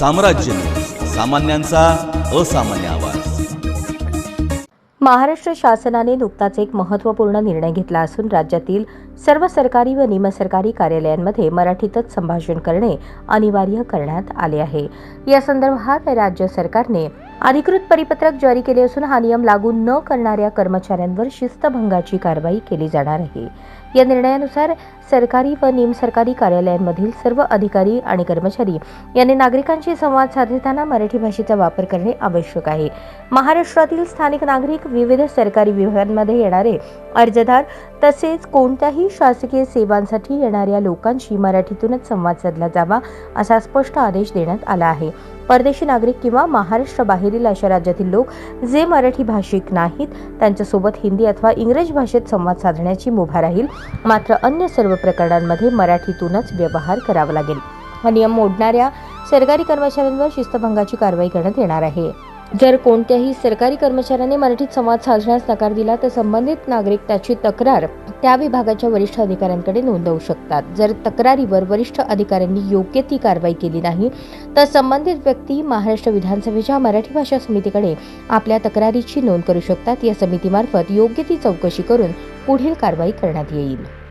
साम्राज्य. सामान्यांचा असामान्य आवाज. महाराष्ट्र शासनाने नुकताच एक महत्त्वपूर्ण निर्णय घेतला असून राज्यातील सर्व सरकारी व निमसरकारी कार्यालयांमध्ये मराठीतच संभाषण करणे अनिवार्य करण्यात आले आहे. या संदर्भात राज्य सरकारने अधिकृत परिपत्रक जारी केले असून हा नियम लागू न करणाऱ्या कर्मचाऱ्यांवर शिस्तभंगाची कारवाई केली जाणार आहे. या निर्णयानुसार सरकारी व निमसरकारी कार्यालयांमधील सर्व अधिकारी आणि कर्मचारी यांनी नागरिकांशी संवाद साधताना मराठी भाषेचा वापर करणे आवश्यक आहे. महाराष्ट्रातील स्थानिक नागरिक विविध सरकारी विभागांमध्ये येणारे अर्जदार तसेच कोणत्याही शासकीय सेवांसाठी येणाऱ्या लोकांशी मराठीतूनच संवाद साधला जावा असा स्पष्ट आदेश देण्यात आला आहे. परदेशी नागरिक किंवा महाराष्ट्र बाहेरील अशा राज्यातील लोक जे मराठी भाषिक नाहीत त्यांच्यासोबत हिंदी अथवा इंग्रजी भाषेत संवाद साधण्याची मुभा राहील. मात्र अन्य सर्व प्रकरणांमध्ये मराठीतूनच व्यवहार करावा लागेल. हा नियम मोडणाऱ्या सरकारी कर्मचाऱ्यांवर शिस्तभंगाची कारवाई करण्यात येणार आहे. जर कोणत्याही सरकारी कर्मचाऱ्याने मराठीत संवाद साधण्यास नकार दिला तर संबंधित नागरिक त्याची तक्रार त्या विभागाच्या वरिष्ठ अधिकाऱ्यांकडे नोंदवू शकतात. जर तक्रारीवर वरिष्ठ अधिकाऱ्यांनी योग्य ती कारवाई केली नाही तर संबंधित व्यक्ती महाराष्ट्र विधानसभेच्या मराठी भाषा समितीकडे आपल्या तक्रारीची नोंद करू शकतात. या समितीमार्फत योग्य ती चौकशी करून पुढील कारवाई करण्यात येईल.